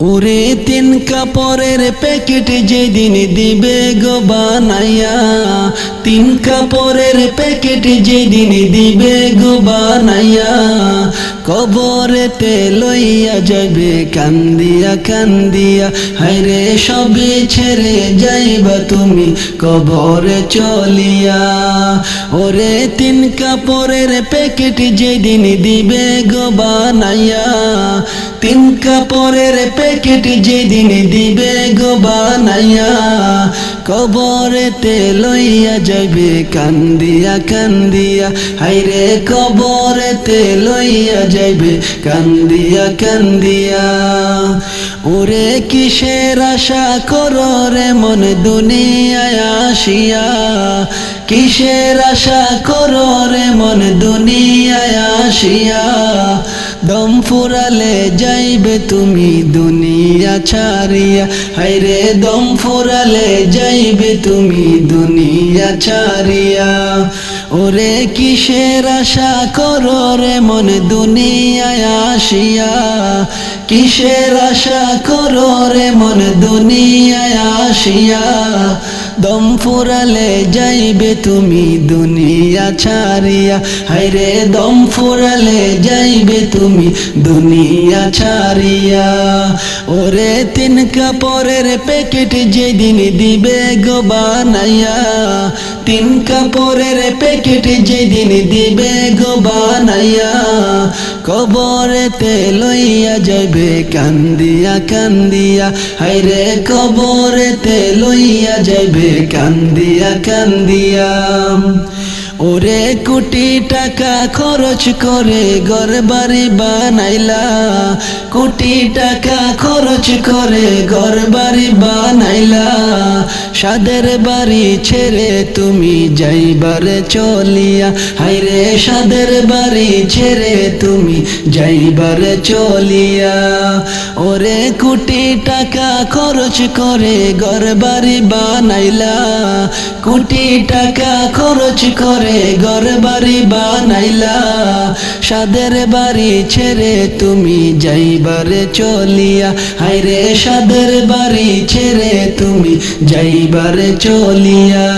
ওরে তিন কাপড়ের প্যাকেট যেদিন দিবে গো বানাইয়া, তিন কাপড়ের প্যাকেট যেদিন দিবে গো বানাইয়া, কবরেতে লইয়া যাবে কান্দিয়া কান্দিয়া, হায়রে সবে ছেড়ে যাইবা তুমি কবরে চলিয়া। ওরে তিন কাপড়ের প্যাকেট যেদিন দিবে গো বানাইয়া তিন কাপড়ের প্যাকেট যেদিন দিবে গো বানাইয়া, কবরেতে লইয়া যাবে কান্দিয়া কান্দিয়া। হাইরে কবরেতে লইয়া যাবে কান্দিয়া কান্দিয়া। ওরে কিসের আশা করো রে মন দুনিয়ায় আসিয়া? কিসের আশা করো রে মন দুনিয়ায় আসিয়া? দম ফুরালে যাইবে তুমি দুনিয়া ছাড়িয়া। হাইরে দম ফুরালে যাইবে তুমি দুনিয়া ছাড়িয়া। ওরে কিসের আশা করো রে মন দুনিয়ায় আসিয়া? কিসের আশা করো রে মন দুনিয়ায় আসিয়া? দম ফুরালে যাইবে তুমি দুনিয়া ছাড়িয়া। হাইরে দম ফুরালে যাইবে তুমি দুনিয়া ছাড়িয়া। ওরে তিন কাপড়ের প্যাকেট যেদিন দিবে গো বানাইয়া। তিন কাপড়ের প্যাকেট যেদিন দিবে গো বানাইয়া। কবরেতে লইয়া যাবে কান্দিয়া কান্দিয়া। হাইরে কবরেতে লইয়া যাবে কান্দিয়া কান্দিয়া। ওরে কোটি টাকা খরচ করে ঘর বাড়ি বানাইলা। কোটি টাকা খরচ করে ঘর বাড়ি বানাইলা। সাদের বাড়ি ছেড়ে তুমি যাইবারে চলিয়া। হাইরে সাদের বাড়ি ছেড়ে তুমি যাইবারে চলিয়া। ওরে কোটি টাকা খরচ করে ঘর বাড়ি বানাইলা। কোটি টাকা খরচ করে ঘর বাড়ি বানাইলা, সাদের বাড়ি ছেড়ে তুমি যাইবারে চলিয়া। হাইরে সাদের বাড়ি ছেড়ে তুমি যাইবারে চলিয়া।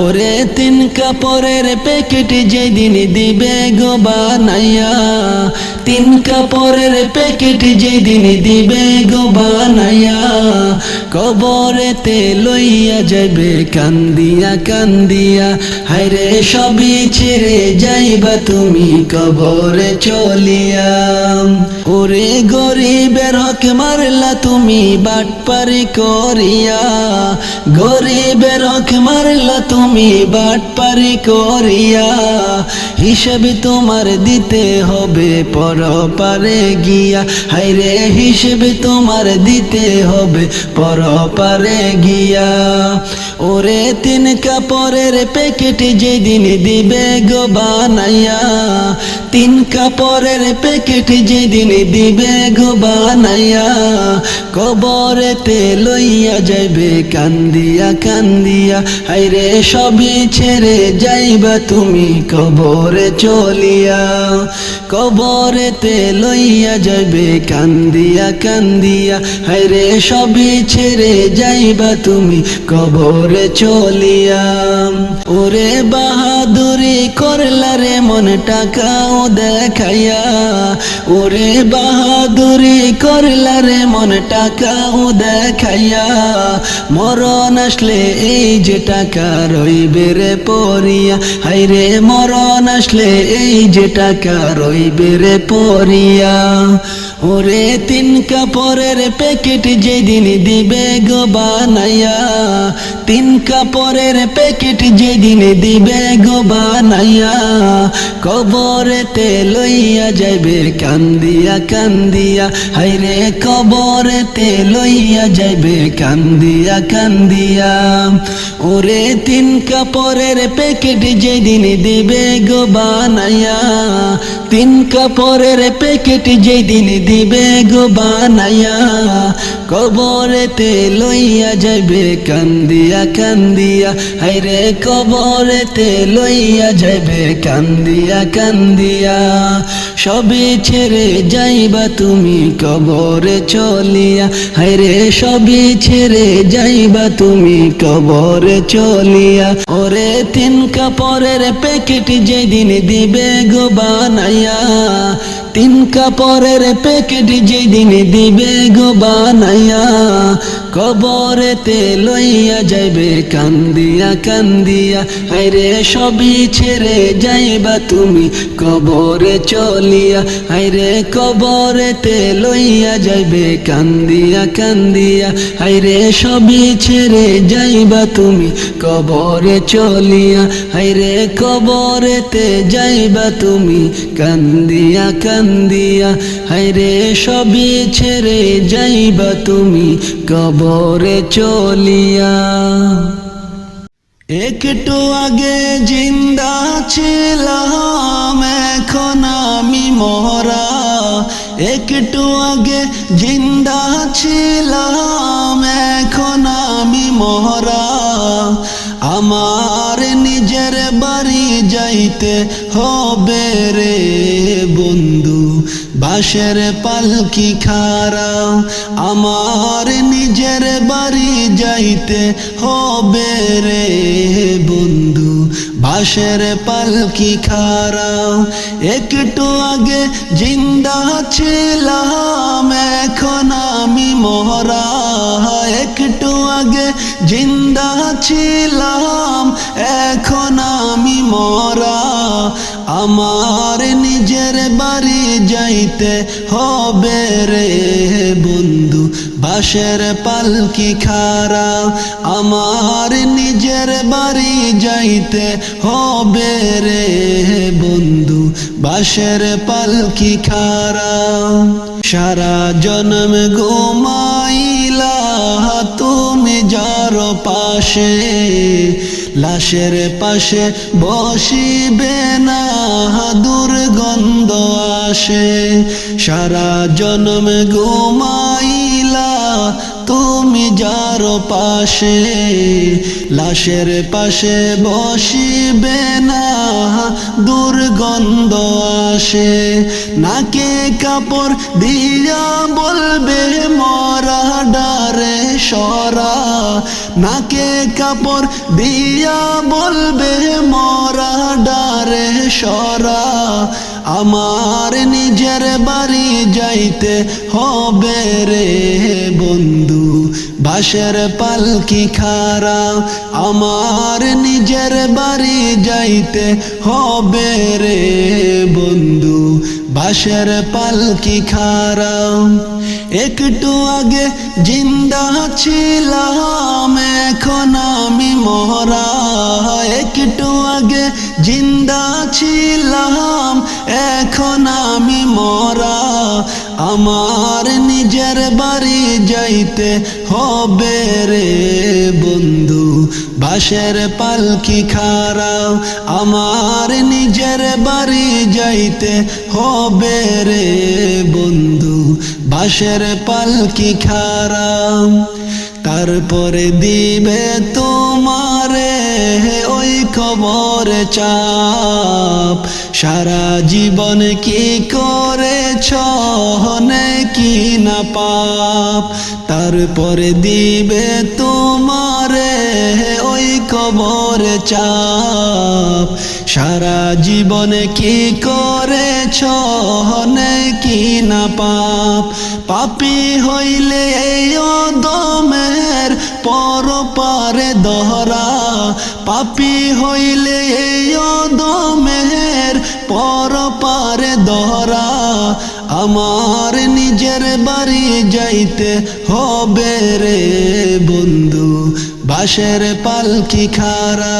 ওরে তিন কাপড়ের প্যাকেট যেদিন দিবে গো বানাইয়া, তিন কাপড়ের প্যাকেট যেদিন দিবে গো বানাইয়া, কবরেতে লইয়া যাবে কান্দিয়া কান্দিয়া। হায়রে সবই ছেড়ে যাইবা তুমি কবরে চলিয়া ওরে গরিবের হক মারলা তুমি বাটপারি করিয়া। গরিবের হক মারলা তুমি বাটপারি করিয়া। হিসেবে তোমার দিতে হবে পর পারে গিয়া। হাইরে হিসেবে তোমার দিতে হবে পর পারে গিয়া। ওরে তিন কাপড়ের প্যাকেট যেদিন দিবে গো বানাইয়া। তিন কাপড়ের প্যাকেট যেদিন দিবে গো বানাইয়া। কবরেতে লইয়া যাইবে, কান্দিয়া কান্দিয়া। হাইরে সবই ছেড়ে যাইবা তুমি কবরে চলিয়া। কবরেতে লইয়া যাবে কান্দিয়া কান্দিয়া। হাইরে সবই ছেড়ে যাইবা তুমি কবরে চলিয়া। ওরে বাহাদুরি করলা রে মন টাকাও দেখাইয়া। ওরে বাহাদুরি করলা মন টাকাও দেখাইয়া। মরণ আসলে এই যে টাকা রইবে রে পরিয়া। হাই রে, মরণ আসলে এই যে টাকা রইবে রে পরিয়া। ওরে তিন কাপড়ের প্যাকেট যেদিন দিবে গো বানাইয়া। তিন কাপড়ের প্যাকেট যেদিন দিবে গো বানাইয়া। কবরেতে লইয়া যাবে কান্দিয়া কান্দিয়া। হাইরে কবরেতে লইয়া যাবে কান্দিয়া কান্দিয়া। ওরে তিন কাপড়ের প্যাকেট যেদিন দিবে গো বানাইয়া। তিন কাপড়ের প্যাকেট যেদিন দিবে গো বানাইয়া কবরেতে লইয়া যাইবে, কান্দিয়া কান্দিয়া। হাইরে কবরেতে লইয়া যাইবে, কান্দিয়া কান্দিয়া। সবে ছেড়ে যাইবা তুমি কবরে চলিয়া। হাইরে সবে ছেড়ে যাইবা তুমি কবরে চলিয়া। ওরে তিন কাপড়ের প্যাকেট যেদিন দিবে গো বানাইয়া তিন কাপড়ের প্যাকেট যেদিন দিবে গো বানাইয়া, কবরেতে লইয়া যাইবে, কান্দিয়া কান্দিয়া হাইরে সবই ছেড়ে যাইবা তুমি কবরে চলিয়া হাইরে কবরেতে লইয়া যাইবে, কান্দিয়া কান্দিয়া হাইরে সবই ছেড়ে যাইবা তুমি কবরে চলিয়া হাইরে কবরেতে যাইবা তুমি কান্দিয়া কান্দিয়া। হাইরে সবই ছেড়ে যাইবা তুমি কবরে চলিয়া। একটু আগে জিন্দা ছিলাম, এখন আমি মরা। একটু আগে জিন্দা ছিলাম, এখন আমি মরা। আমার নিজের বাড়ি যাইতে হবে রে বন্ধু। বাঁশের পালকি খারা? আমার নিজের বাড়ি যাইতে হবে রে বন্ধু। বাঁশের পালকি খারা? একটু আগে জিন্দা ছিলাম, এখন আমি মরা। একটু আগে জিন্দা ছিলাম, এখন আমি মরা। আমার নিজের বাড়ি যাইতে হবে রে বন্ধু, বাঁশের পালকি খারা? আমার নিজের বাড়ি যাইতে হবে রে বন্ধু, বাঁশের পালকি খারা? সারা জন্ম ঘুমাইলা তুমি যার পাশে লাশের পাশে বসিবে না দুর্গন্ধ আসে। সারা জন্ম ঘুমাইলা তুমি যার পাশে, লাশের পাশে বসিবে না, দুর্গন্ধ আসে। নাকে কাপড় দিয়া বলবে, মরা ডারে সরা। নাকে কাপড় দিয়া বলবে, মরা ডারে সরা। আমার নিজের বাড়ি যাইতে হবে রে বন্ধু। বাঁশের পালকি খারা? আমার নিজের বাড়ি যাইতে হবে রে বন্ধু, বাঁশের পালকি খারা? একটু আগে জিন্দা ছিলাম, এখন আমি মরা। একটু আগে জিন্দা ছিলাম, এখন আমি মরা। আমার নিজের বাড়ি যাইতে হবে রে বন্ধু। বাঁশের পালকি খারাও আমার নিজের বাড়ি যাইতে হবে রে বন্ধু। বাঁশের পালকি খারা তারপরে দিবে তোমারে ওই খবর চাপ। সারা জীবন কি করেছ? কি না পাপ? তারপরে দিবে তোমারে ওই খবর চাপ। সারা জীবন কি করেছ? কি না পাপ? পাপি হইলে দমের পর পারে দহরা। পাপি হইলে পর পারে দহরা আমার নিজের বাড়ি যাইতে হবে রে বন্ধু। বাঁশের পালকি খারা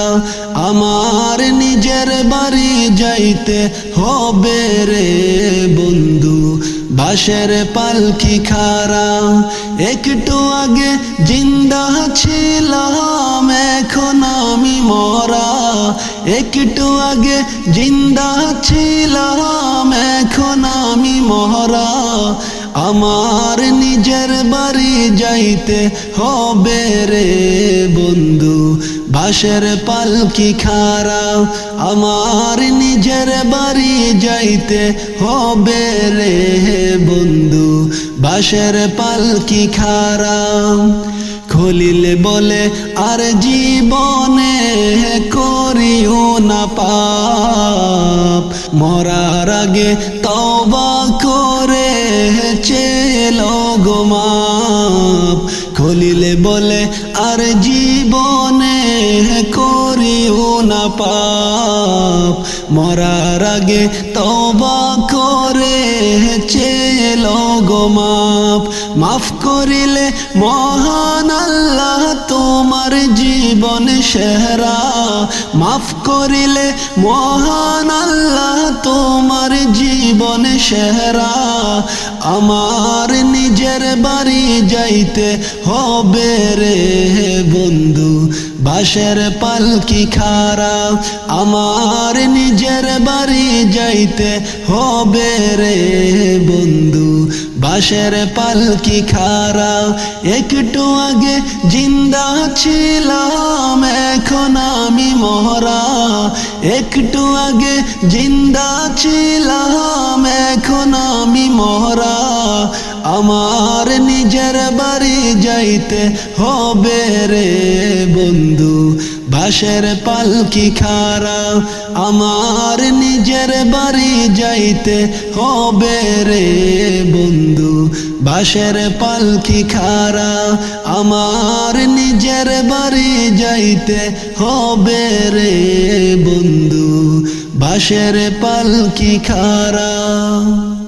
আমার নিজের বাড়ি যাইতে হবে রে বন্ধু। বাঁশের পালকি খারা একটু আগে জিন্দা ছিলাম, এখন আমি মরা। একটু আগে জিন্দা ছিলাম এখন আমি মহারা আমার নিজের বাড়ি যাইতে হবে রে বন্ধু। বাসের পালকি খারাপ আমার নিজের বাড়ি যাইতে হবে রে বন্ধু। বাসের পালকি খারাপ খলিলে বলে, আর জীবনে করিও না পাপ। মরার আগে তবা করে চেল গোমাপ খলিলে বলে, আর জীবনে করিও না পাপ। মরার আগে তবা করে চেল গোমাপ মাফ করিলে মহান আল্লাহ তোমার জীবন সেহরা। মাফ করিলে মহান আল্লাহ তোমার জীবন সেহরা। আমার নিজের বাড়ি যাইতে হবে রে বন্ধু। বাসের পালকি খারাপ, আমার নিজের বাড়ি যাইতে হবে রে বন্ধু। বাসের পালকি খারাপ, একটু আগে জিন্দা ছিলাম, এখন আমি মহরা একটু আগে জিন্দা ছিলাম এখন আমি মহরা আমার নিজের বাড়ি যাইতে হবে রে বন্ধু। বাসের পালকি খারা? আমার নিজের বাড়ি যাইতে হবে রে বন্ধু। বাসের পালকি খারা? আমার নিজের বাড়ি যাইতে হবে রে বন্ধু। বাসের পালকি খারাপ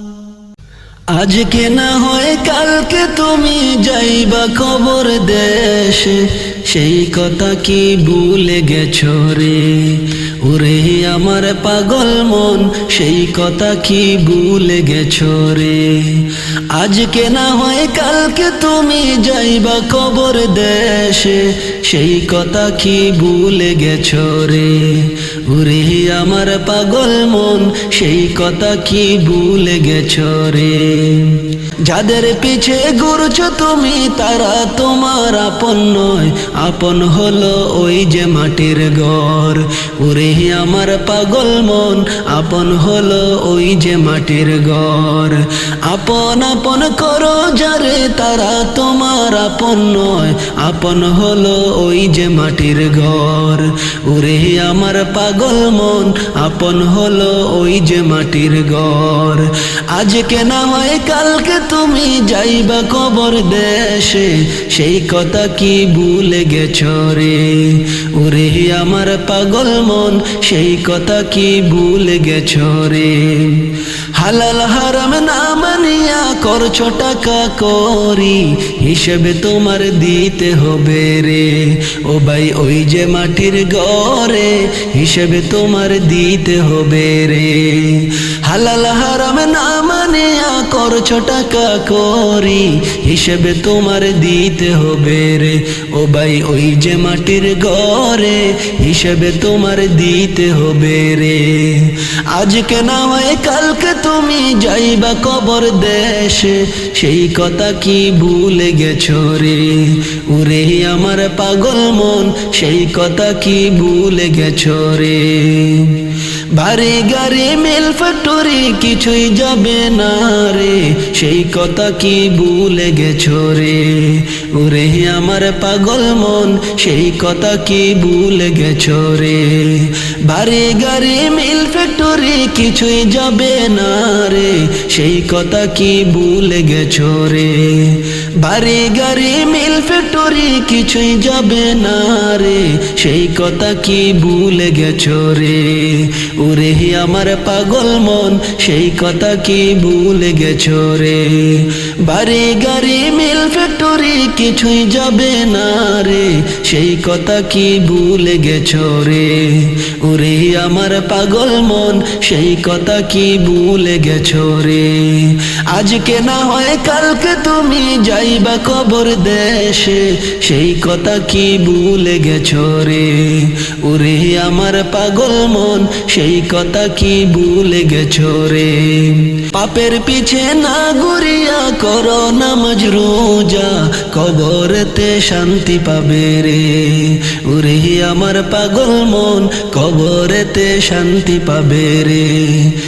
আজকে না হয় কালকে তুমি যাইবা খবর দেশে। সেই কথা কি ভুলে গেছো রে? ওরে আমার পাগল মন, সেই কথা কি ভুলে গেছো রে? আজকে না হয় কালকে তুমি যাইবা খবর দেশে, সেই কথা কি ভুলে গেছো রে? ওরে আমার পাগল মন, সেই কথা কি ভুলে গেছো রে? যাদের পিছে ঘুরছো তুমি, তারা তোমার আপন নয়, আপন হলো ওই যে মাটির ঘর। ওরে আমার পাগল মন, আপন হলো ওই যে মাটির ঘর। আপন আপন করো যারে, তারা তোমার আপন নয়, আপন হলো ওই যে মাটির ঘর। ওরে আমার পাগল মন, আপন হলো ওই যে মাটির ঘর। আজকে না হয় কালকে তুমি যাইবা কবর দেশে, সেই কথা কি ভুলে গেছ রে? ওরে আমার পাগল মন সেই কথা কি ভুলে গেছ রে? হালাল হারাম না মানিয়া করছ টাকা করি, হিসেবে তোমার দিতে হবে রে। ও ভাই, ওই যে মাটির গড়ে হিসেবে তোমার দিতে হবে রে। হালাল হারাম না মানিয়া করছ টাকা করি হিসেবে তোমার দিতে হবে রে। ও ভাই, ওই যে মাটির গড়ে হিসেবে তোমার দিতে হবে রে। আজকে না হয় কালকে তুমি যাইবা কবর দেশে? সেই কথা কি ভুলে গেছো রে? ওরে আমার পাগল মন, সেই কথা কি ভুলে গেছো রে? বাড়ি গাড়ি, মিল ফ্যাক্টরি, কিছুই যাবে না রে। সেই কথা কি ভুলে গেছো রে? ওরে আমার পাগল মন, সেই কথা কি ভুলে গেছো রে? বাড়ি গাড়ি, মিল ফ্যাক্টরি, কিছুই যাবে না রে। সেই কথা কি ভুলে গেছো রে? বাড়ি গাড়ি মিল ফ্যাক্টরি কিছুই যাবে না রে। সেই কথা কি ভুলে গেছ রে? ওরে আমার পাগল মন, সেই কথা কি ভুলে গেছ রে? বাড়ি গাড়ি মিল ফ্যাক্টরি কিছুই যাবে না রে। সেই কথা কি ভুলে গেছো রে? ওরে আমার পাগল মন, সেই কথা কি ভুলে গেছো রে? আজকে না হয় কালকে তুমি যাইবা কবর দেশে। সেই কথা কি ভুলে গেছ রে? ওরে আমার পাগল মন, সেই কথা কি ভুলে গেছ রে? পাপের পিছে না গুরিয়া করো নামাজ রোজা। কবরতে শান্তি পাবে রে। ওরে আমার পাগল মন, কবরেতে শান্তি পাবে রে।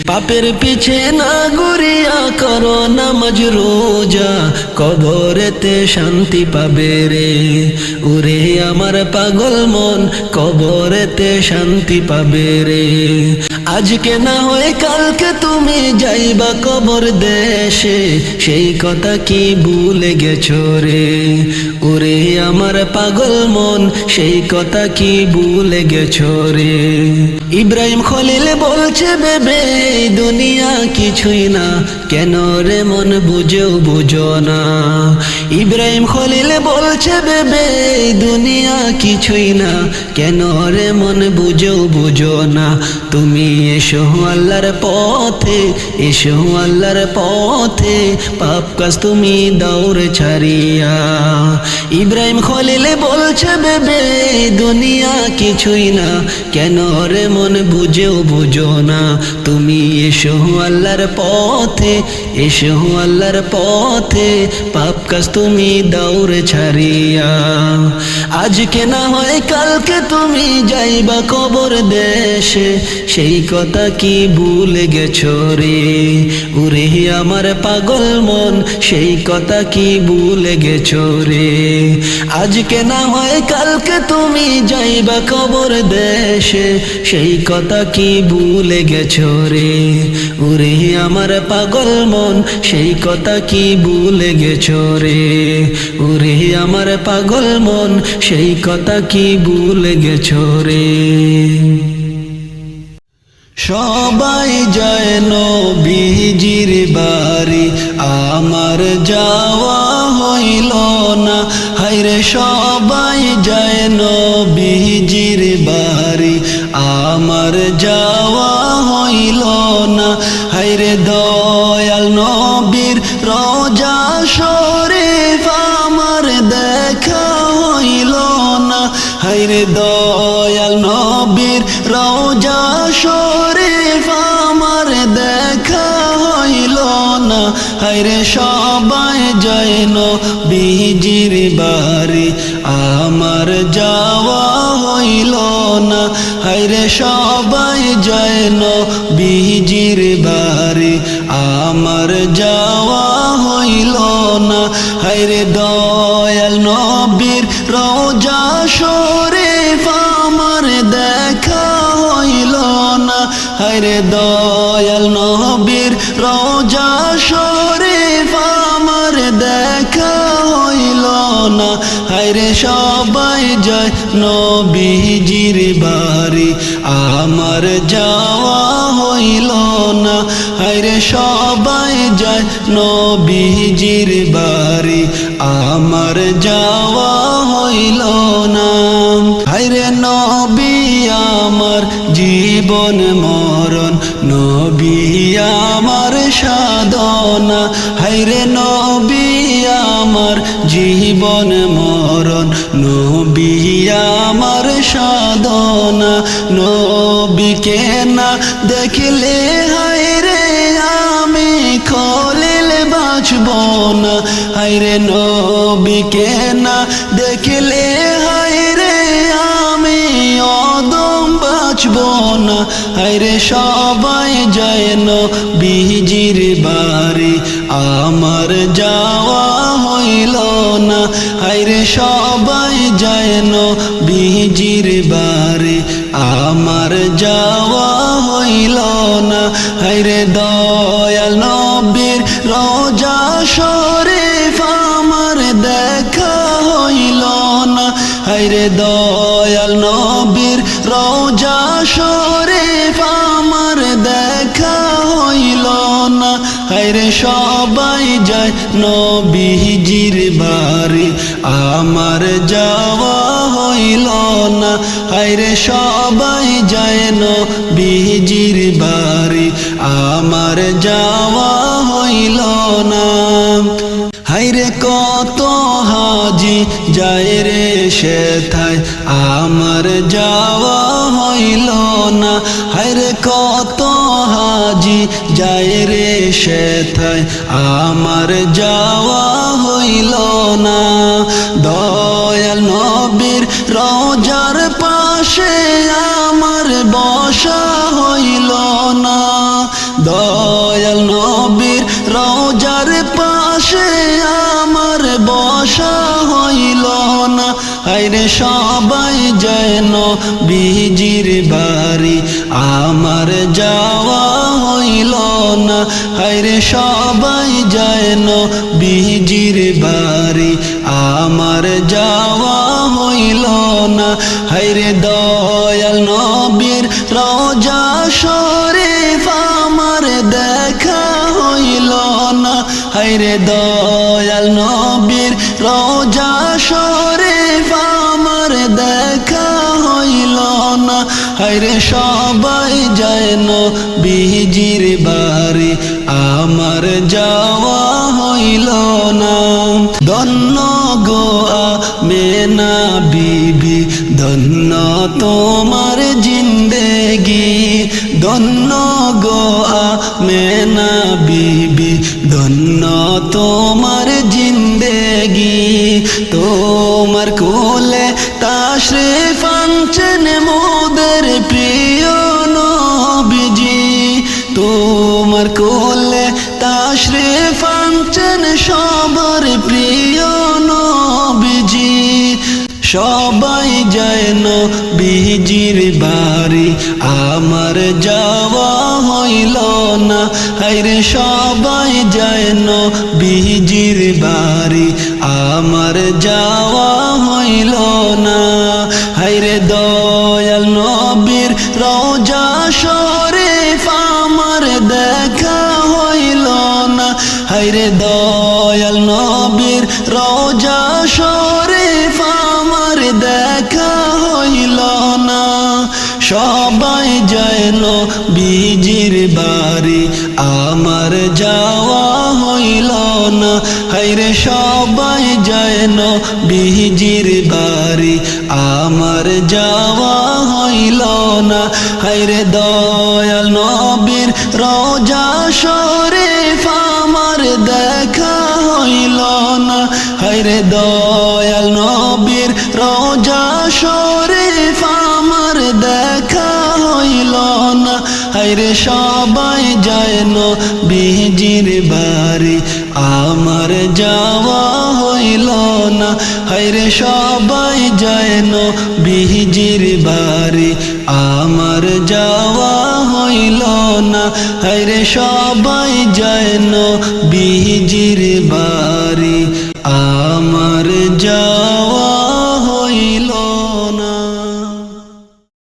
পাপের পিছে না গুরিয়া করো নামাজ রোজা, কবরেতে শান্তি পাবে রে। ওরে আমার পাগল মন, কবরেতে শান্তি পাবে রে। আজকে না হয়ে কালকে তুমি যাইবা কবর দেশে, সেই কথা কি ভুলে গেছো রে, ওরে আমার পাগল মন, সেই কথা কি ভুলে গেছো রে? ইব্রাহিম খলিল বলছে, বেবে দুনিয়া কিছুই না, কেন রে মন বুঝেও বুঝো না? ইব্রাহিম খলিল বলছে এই দুনিয়া কিছুই না। কেন রে মন বুঝেও বুঝো না। তুমি এসো আল্লাহর পথে, এসো আল্লাহর পথে। পাপ কাজ তুমি দৌড় ছাড়িয়া। ইব্রাহিম খলিলে বলছে, বেবে দুনিয়া কিছুই না। কেন রে মন বুঝেও বুঝো না। তুমি এসো আল্লাহর পথে, এসো আল্লাহর পথে। পাপ কাজ তুমি দৌড় ছাড়িয়া। আজকে না হয় কালকে তুমি যাইবা কবর দেশে। সেই কথা কি ভুলে গেছো রে? উরে আমার পাগল মন, সেই কথা কি ভুলে গেছো রে? আজকে না হয় কালকে তুমি যাইবা কবর দেশে। সেই কথা কি ভুলে গেছো রে? উরে আমার পাগল মন, সেই কথা কি ভুলে গেছো রে? উরে আমার পাগল মন, সেই কথা কি ভুলে গেছো রে? সবাই যায় নবীজির বাড়ি, আমার যাওয়া হইল না। হাইরে সবাই যায় শরীফ আমার দেখা হইল না। হাইরে সবাই জৈন বিজির বাড়ি। আমার যাওয়া হইল না। হাইরে সবাই জৈন বিজির বাড়ি। আমার দয়াল নবীর রোজা শরীফ আমার দেখা হইল না। হাইরে সবাই যায় নবীজির বাড়ি। আমার যাওয়া হইল না। হাইরে সবাই যায় নবীজির বাড়ি। আমার যাওয়া সাধনা হাইরে নবী আমার জীবন মরণ। নবী আমার সাধনা। নবীকে না দেখলে হাইরে আমি খলিল বাঁচব না। হাইরে নবীকে না না হাইরে সবাই যায় বিজির বাড়ি? আমার যাওয়া হইল না। হাইরে সবাই যায় বিজির বাড়ি। আমার যাওয়া হইল না। হাইরে দয়াল নবীর রোজা শরীফ আমার দেখা হইল না। হাইরে দয়াল নবীজির বাড়ি। আমার যাওয়া হইল না হাইরে সবাই যায় নবীজির বাড়ি। আমার যাওয়া হইল না হাইরে কত হাজি যায় রে সেথায়। আমার যাওয়া হইল না, হায়রে কত হাজি যায় রে সেথায়। আমার যাওয়া হইল না। দয়াল নবীর রোজার পাশে আমার বসা হইল না। দয়াল নবীর রোজার পাশে আমার বসা হইল না। আইরে সবাই যেন বিজির বাড়ি আমার যাওয়া হইল না। আইরে সবাই যেন বিজির বাড়ি। আমার যাওয়া হইল না। হাইরে দয়াল নবীর রজা শরীফ আমার দেখা হইল না। হাইরে দয়াল নবীর রোজা ধন্য গো মেনা বিবি ধন্য তোমার জিন্দেগি। ধন্য গো মেনা বিবি ধন্য তোমার হাইরে সবাই যেন বিজির বাড়ি। আমার যাওয়া হইল না। দয়াল নবীর রোজা শরীফ আমার দেখা হইল না। হাইরে দয়াল নবীর রোজা শরীফ আমার দেখা হইল না। হাইরে সবাই যেন বিজির বাড়ি, আমার যাওয়া হইল না। হাইরে সবাই যেন বিজির বাড়ি, আমার যাওয়া না হরে সবাই যেন বিজির বাড়ি।